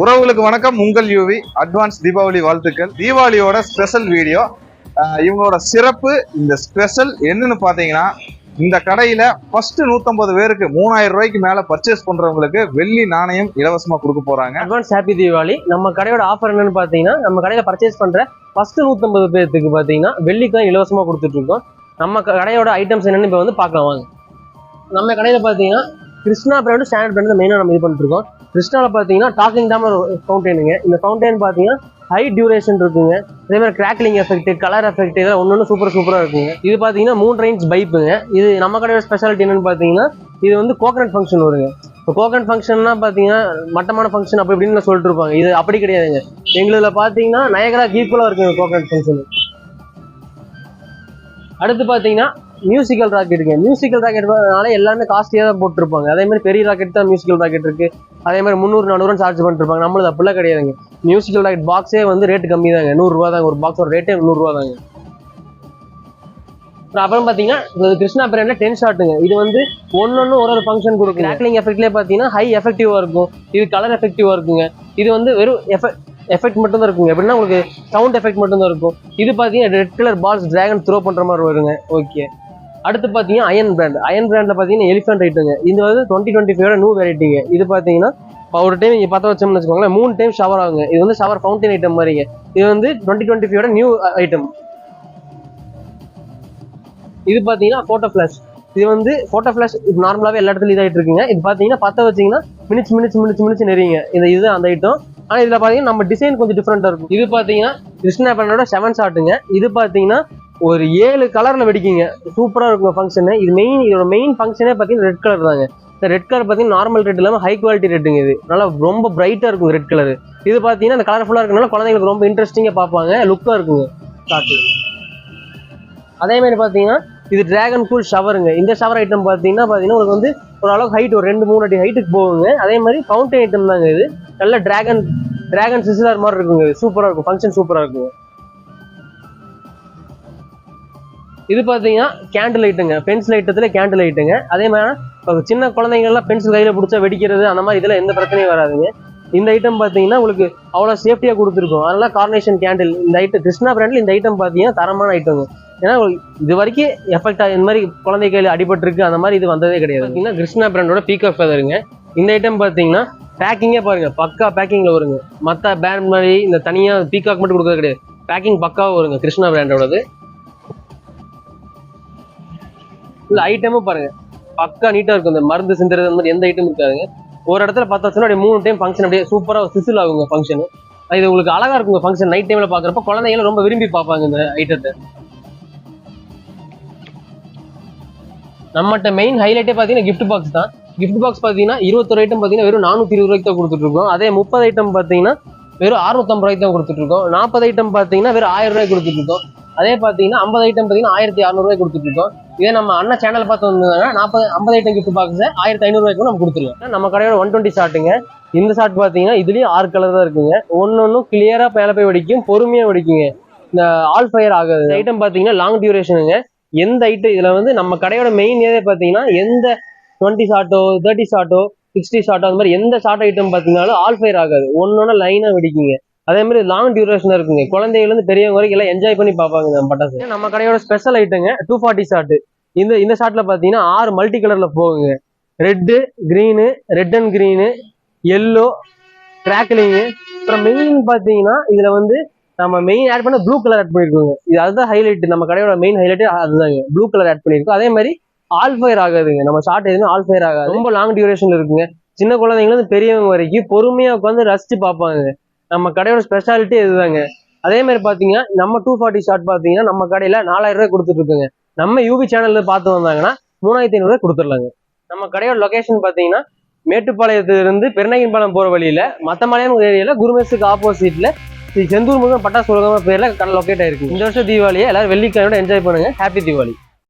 உறவுகளுக்கு வணக்கம். உங்கள் யூவி அட்வான்ஸ் தீபாவளி வாழ்த்துக்கள். தீபாவளியோட ஸ்பெஷல் வீடியோ இவங்களோட சிறப்பு இந்த ஸ்பெஷல் என்னன்னு பார்த்தீங்கன்னா இந்த கடையில ஃபர்ஸ்ட் நூத்தம்பது பேருக்கு மூணாயிரம் ரூபாய்க்கு மேல பர்ச்சேஸ் பண்றவங்களுக்கு வெள்ளி நாணயம் இலவசமா கொடுக்க போறாங்க. அட்வான்ஸ் ஹாப்பி தீபாவளி நம்ம கடையோட ஆஃபர் என்னன்னு பார்த்தீங்கன்னா நம்ம கடையில் பர்ச்சேஸ் பண்ணுற ஃபர்ஸ்ட் நூற்றம்பது பேர்த்துக்கு பார்த்தீங்கன்னா வெள்ளிக்காய் இலவசமாக கொடுத்துட்ருக்கோம் நம்ம கடையோட ஐட்டம்ஸ் என்னன்னு இப்போ வந்து பார்க்கலாம் வாங்க. நம்ம கடையில் பார்த்தீங்கன்னா கிருஷ்ணா பிராண்டு ஸ்டாண்டர்ட் பிராண்டு மெயினாக நம்ம இது பண்ணிட்டுருக்கோம். கிருஷ்ணாவில் பார்த்தீங்கன்னா டாக்கிங் டாம் ஃபவுண்டைனுங்க இந்த ஃபவுண்டைன் பார்த்தீங்கன்னா ஹை டியூரேஷன் இருக்குங்க. அதே மாதிரி கிராக்லிங் எஃபெக்ட் கலர் எஃபெக்ட் இதெல்லாம் ஒன்று ஒன்று சூப்பர் சூப்பராக இருக்குங்க. இது பார்த்தீங்கன்னா மூணு ரேஞ்ச் பைப்புங்க இது நம்ம கடையோட ஸ்பெஷாலிட்டி என்னன்னு பார்த்தீங்கன்னா இது வந்து கோகனட் ஃபங்க்ஷன் வருங்க. இப்போ கோகனட் ஃபங்க்ஷன்னா பார்த்தீங்கன்னா மட்டமான ஃபங்க்ஷன் அப்படி இப்படின்னு சொல்லிட்டு இருப்பாங்க. இது அப்படி கிடையாதுங்க. எங்களில் பார்த்தீங்கன்னா நயகராக ஈக்குவலாக இருக்குங்க கோகனட் ஃபங்க்ஷன் அடுத்து பார்த்தீங்கன்னா மியூசிக்கல் ராக்கெட்டுங்க மியூசிக்கல் ராக்கெட்னால எல்லாமே காஸ்ட்லியாக தான் போட்டிருப்பாங்க. அதே மாதிரி பெரிய ராக்கெட் தான் மியூசிக்கல் ராக்கெட் இருக்கு. அதே மாதிரி முந்நூறு நானூறு சார்ஜ் பண்ணிருப்பாங்க. நம்மளது அப்படிலாம் கிடையாதுங்க. மியூசிக்கல் ராக்கெட் பாக்ஸே வந்து ரேட்டு கம்மி தாங்க நூறுரூவா தாங்க. ஒரு பாக்ஸோட ரேட்டே நூறுரூவா தாங்க. அப்புறம் பார்த்தீங்கன்னா இது கிருஷ்ணா பிராண்ட்ல டென் ஷாட்டுங்க இது வந்து ஒன்னொன்னு ஒரு ஒரு ஃபங்க்ஷன் கொடுக்கும் கிராக்லிங் எஃபெக்ட்லேயே பார்த்தீங்கன்னா ஹை எஃபெக்டிவாக இருக்கும். இது கலர் எஃபெக்டிவாக இருக்குங்க. இது வந்து வெறும் எஃபெக்ட் எஃபெக்ட் மட்டும் தான் இருக்குங்க. எப்படின்னா உங்களுக்கு சவுண்ட் எஃபெக்ட் மட்டும் தான் இருக்கும். இது பார்த்தீங்கன்னா red colour balls dragon throw பண்ணுற மாதிரி வருங்க. ஓகே அடுத்து பார்த்தீங்கன்னா அயன் பிராண்ட் அயன் பிராண்டில் பார்த்தீங்கன்னா எலிஃபென்ட் ஐட்டுங்க இது வந்து டுவெண்ட்டி டுவெண்ட்டி ஃபைவோட நியூ வெரைட்டிங்க இது பார்த்தீங்கன்னா ஒரு டைம் நீங்கள் பற்ற வச்சோம்னு வச்சுக்கோங்களேன் மூணு டைம் ஷவர் ஆகுங்க. இது வந்து ஷவர் ஃபவுண்டைன் ஐட்டம் மாதிரிங்க. இது வந்து டுவெண்ட்டி டுவெண்ட்டி ஃபைவோட நியூ ஐட்டம் இது பார்த்தீங்கன்னா ஃபோட்டோ ஃப்ளாஷ் இது வந்து ஃபோட்டோ ஃப்ளாஷ் இது நார்மலாகவே எல்லா இடத்துலையும் இதாகிட்டு இருக்குங்க. இது பார்த்தீங்கன்னா பற்ற வச்சிங்கன்னா மினிட்ஸ் மினிட்ஸ் மினிச்சு மினிச்சு நெறிங்க. இந்த இது அந்த ஐட்டம் ஆனால் இதில் பார்த்தீங்கன்னா நம்ம டிசைன் கொஞ்சம் டிஃப்ரெண்ட்டாக இருக்கும். இது பார்த்தீங்கன்னா கிருஷ்ணா பிராண்டோட செவன் ஷாட்டுங்க இது பார்த்தீங்கன்னா ஒரு ஏழு கலரில் வெடிக்குங்க சூப்பராக இருக்கும் ஃபங்க்ஷனு இது மெயின் இதோட மெயின் ஃபங்க்ஷனே பார்த்தீங்கன்னா ரெட் கலர் தாங்க. இந்த ரெட் கலர் பார்த்தீங்கன்னா நார்மல் ரெட் இல்லாமல் ஹை குவாலிட்டி ரெட்டுங்க இது. நல்லா ரொம்ப பிரைட்டாக இருக்கும் ரெட் கலர் இது பார்த்தீங்கன்னா அந்த கலர்ஃபுல்லாக இருக்கனால குழந்தைங்களுக்கு ரொம்ப இன்ட்ரெஸ்டிங்காக பார்ப்பாங்க. லுக்காக இருக்குங்க. காட்டு அதே மாதிரி பார்த்தீங்கன்னா இது டிராகன் கூல் ஷவருங்க இந்த ஷவர் ஐட்டம் பார்த்தீங்கன்னா பார்த்தீங்கன்னா உங்களுக்கு வந்து ஒரு அளவுக்கு ஹைட் ஒரு ரெண்டு மூணு அடி ஹைட்டுக்கு போகுங்க. அதே மாதிரி ஃபவுண்டன் ஐட்டம் தாங்க இது. நல்ல டிராகன் டிராகன் சிசிலார் மாதிரி இருக்குங்க சூப்பராக இருக்கும். ஃபங்க்ஷன் சூப்பராக இருக்குங்க. இது பார்த்தீங்கன்னா கேண்டில் லைட்டுங்க பென்சில் ஐட்டத்தில் கேண்டில் லைட்டுங்க அதே மாதிரி இப்போ சின்ன குழந்தைங்கள்லாம் பென்சில் கையில் பிடிச்சா வெடிக்கிறது அந்த மாதிரி இதெல்லாம் எந்த பிரச்சனையும் வராதுங்க. இந்த ஐட்டம் பார்த்தீங்கன்னா உங்களுக்கு அவ்வளோ சேஃப்டியாக கொடுத்துருக்கும். அதனால் கார்னேஷன் கேண்டில் இந்த ஐட்டம் கிருஷ்ணா பிராண்டில் இந்த ஐட்டம் பார்த்தீங்கன்னா தரமான ஐட்டங்க ஏன்னா இது வரைக்கும் எஃபெக்ட் இந்த மாதிரி குழந்தை கையில் அடிபட்டிருக்கு அந்த மாதிரி இது வந்ததே கிடையாது. பார்த்தீங்கன்னா கிருஷ்ணா பிராண்டோட பீக்கப் ஃபெதருங்க இந்த ஐட்டம் பார்த்தீங்கன்னா பேக்கிங்கே பாருங்கள் பக்கா பேக்கிங்கில் வருங்க. மற்ற பிராண்ட் மாதிரி இந்த தனியாக பீகாக் மட்டும் கொடுக்கறது கிடையாது. பேக்கிங் பக்காவாக வருங்க கிருஷ்ணா பிராண்டோடது இந்த ஐட்டமும் பாருங்க. பக்கா நீட்டாக இருக்கும். இந்த மருந்து சிந்துறது அந்த மாதிரி எந்த ஐட்டம் இருக்காதுங்க. ஒரு இடத்துல பத்து வருஷம் அப்படியே மூணு டைம் ஃபங்க்ஷன் அப்படியே சூப்பராக சிசில் ஆகுங்க ஃபங்க்ஷன் இது உங்களுக்கு அழகா இருக்குங்க ஃபங்க்ஷன் நைட் டைம்ல பார்க்குறப்ப குழந்தைங்களும் ரொம்ப விரும்பி பார்ப்பாங்க இந்த ஐட்டத்தை நம்மகிட்ட மெயின் ஹைலைட்டே பார்த்தீங்கன்னா கிஃப்ட் பாக்ஸ் தான். கிஃப்ட் பாக்ஸ் பார்த்தீங்கன்னா இருபத்தொரு ஐட்டம் பார்த்தீங்கன்னா வெறும் நானூற்றி இருபது ரூபாய்க்கு தான் கொடுத்துட்டு இருக்கோம். அதே முப்பது ஐட்டம் பார்த்தீங்கன்னா வெறும் அறுநூத்தம்பது ரூபாய்க்கு தான் கொடுத்துட்டு இருக்கோம். நாற்பது ஐட்டம் பார்த்தீங்கன்னா வெறும் ஆயிரம் ரூபாய்க்கு கொடுத்துட்டு இருக்கோம். அதே பார்த்தீங்கன்னா ஐம்பது ஐட்டம் பார்த்தீங்கன்னா ஆயிரத்தி அறநூறுவாய்க்கு கொடுத்துட்டு இருக்கோம். இதே நம்ம அண்ணன் சேனல் பார்த்து வந்தாங்கன்னா நாற்பது ஐம்பது ஐட்டம் கிஃப்ட் பாக்ஸ் ஆயிரத்தி ஐநூறுவாய்க்கு நம்ம கொடுத்துருவோம். நம்ம கடையோட ஒன் டுவெண்ட்டி ஷாட்டுங்க இந்த ஷாட் பார்த்தீங்கன்னா இதுலேயும் ஆறு கலர் தான் இருக்குங்க. ஒன்று ஒன்றும் கிளியராக மேலே போய் வெடிக்கும் பொறுமையாக வெடிக்குங்க. இந்த ஆல் ஃபயர் ஆகாது. ஐட்டம் பார்த்தீங்கன்னா லாங் டியூரேஷனுங்க எந்த ஐட்டம் இதில் வந்து நம்ம கடையோட மெயின் ஏதே பார்த்தீங்கன்னா எந்த டுவெண்ட்டி ஷாட்டோ தேர்ட்டி ஷாட்டோ சிக்ஸ்டி ஷாட்டோ அந்த மாதிரி எந்த ஷார்ட் ஐட்டம் பார்த்தீங்கன்னாலும் ஆல் ஃபயர் ஆகாது. ஒன்னொன்னு லைனாக வெடிக்குங்க. அதே மாதிரி லாங் டியூரேஷன் இருக்குங்க. குழந்தைகள் பெரியவங்க வரைக்கும் எல்லாம் என்ஜாய் பண்ணி பார்ப்பாங்க நம்ம பட்டாசு. நம்ம கடையோட ஸ்பெஷல் ஐட்டங்க டூ ஃபார்ட்டி ஷாட்டு இந்த இந்த ஷாட்டில் பார்த்தீங்கன்னா ஆறு மல்டி கலரில் போகுங்க. Red green red and green yellow crackling அப்புறம் மெயின் பார்த்தீங்கன்னா இதில் வந்து நம்ம மெயின் ஆட் பண்ண ப்ளூ கலர் ஆட் பண்ணியிருக்கோங்க இது அதுதான் ஹைலைட் நம்ம கடையோட மெயின் ஹைலைட் அதுதாங்க. ப்ளூ கலர் ஆட் பண்ணியிருக்கோம் அதே மாதிரி ஆல் ஃபயர் ஆகாதுங்க. நம்ம ஷார்ட் எதுவுமே ஆல் ஃபயர் ஆகாது. ரொம்ப லாங் டியூரேஷன் இருக்குங்க. சின்ன குழந்தைங்களும் பெரியவங்க வரைக்கும் பொறுமையாக உட்காந்து ரசிச்சு பார்ப்பாங்க. நம்ம கடையோட ஸ்பெஷாலிட்டி இதுதாங்க. அதே மாதிரி பார்த்தீங்கன்னா நம்ம டூ ஃபார்ட்டி ஷார்ட் பார்த்தீங்கன்னா நம்ம கடையில் நாலாயிரம் ரூபாய் கொடுத்துட்டு இருக்குங்க நம்ம யூபி சேனல்ல பார்த்து வந்தாங்கன்னா மூணாயிரத்தி ஐநூறு கொடுத்துடலாங்க. நம்ம கடையோட லொகேஷன் பார்த்தீங்கன்னா மேட்டுப்பாளையத்துலேருந்து பெருநகின்பாளையம் போகிற வழியில் மத்தமலையம் ஏரியாவில் குருமேஸுக்கு ஆப்போசிட்டில் ஸ்ரீ செந்தூர் முருகன் பட்டாசு உலகமா பேரில் கடை லொக்கேட் ஆயிருக்கு இந்த வருஷம் தீபாவளியை எல்லாரும் வெள்ளிக்கிழமையோட என்ஜாய் பண்ணுங்க. ஹாப்பி தீபாவளி.